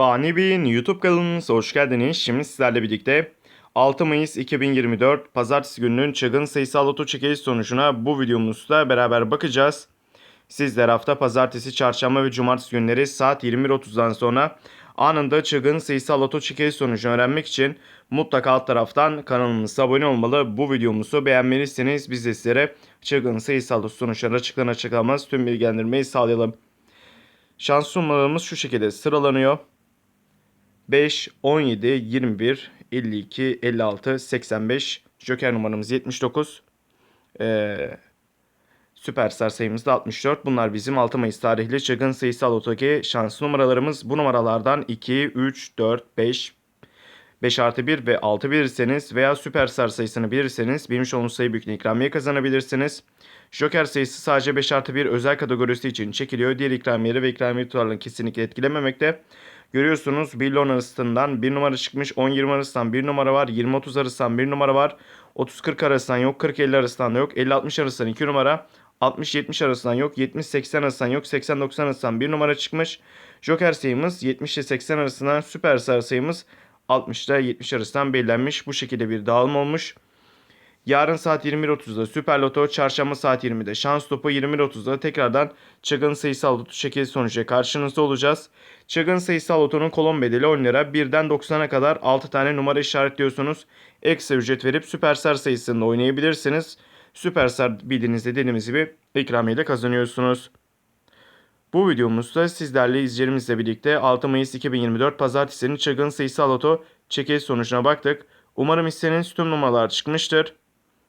Fani Bey'in YouTube kanalımıza hoş geldiniz. Şimdi sizlerle birlikte 6 Mayıs 2024 Pazartesi gününün çılgın sayısal loto çekiliş sonucuna bu videomuzda beraber bakacağız. Sizler hafta pazartesi, çarşamba ve cumartesi günleri saat 21.30'dan sonra anında çılgın sayısal loto çekiliş sonucunu öğrenmek için mutlaka alt taraftan kanalımıza abone olmalı. Bu videomuzu beğenmeliyseniz biz de sizlere çılgın sayısal loto sonuçları açıklanan açıklamaz tüm bilgilendirmeyi sağlayalım. Şans numaralarımız şu şekilde sıralanıyor. 5, 17, 21, 52, 56, 85. Joker numaramız 79. Ee, Süperstar sayımız da 64. Bunlar bizim 6 Mayıs tarihli çılgın sayısal otoki şans numaralarımız. Bu numaralardan 2, 3, 4, 5, 5 artı 1 ve 6 bilirseniz veya Süperstar sayısını bilirseniz bilmiş olduğunuz sayı büyüklüğü ikramiye kazanabilirsiniz. Joker sayısı sadece 5 artı 1 özel kategorisi için çekiliyor. Diğer ikramiyeleri ve ikramiye tutarlarını kesinlikle etkilememekte. Görüyorsunuz 1 ile 10 arasından 1 numara çıkmış. 10-20 arasından 1 numara var. 20-30 arasından 1 numara var. 30-40 arasından yok. 40-50 arasından da yok. 50-60 arasından 2 numara. 60-70 arasından yok. 70-80 arasından yok. 80-90 arasından 1 numara çıkmış. Joker sayımız 70 ile 80 arasından süperstar sayımız 60 ile 70 arasından belirlenmiş. Bu şekilde bir dağılım olmuş. Yarın saat 21.30'da Süper Loto, çarşamba saat 20'de Şans Topu 21.30'da tekrardan çılgın sayısal loto şekil sonucu karşınızda olacağız. Çılgın sayısal lotonun kolon bedeli 10 lira. 1'den 90'a kadar 6 tane numara işaretliyorsunuz. Ekstra ücret verip Süperstar sayısında oynayabilirsiniz. Süperstar bildiğiniz dediğimiz gibi ikramiye de kazanıyorsunuz. Bu videomuzda sizlerle izleyicilerimizle birlikte 6 Mayıs 2024 Pazartesi'nin çılgın sayısal loto çekiliş sonucuna baktık. Umarım istediğiniz tüm numaralar çıkmıştır.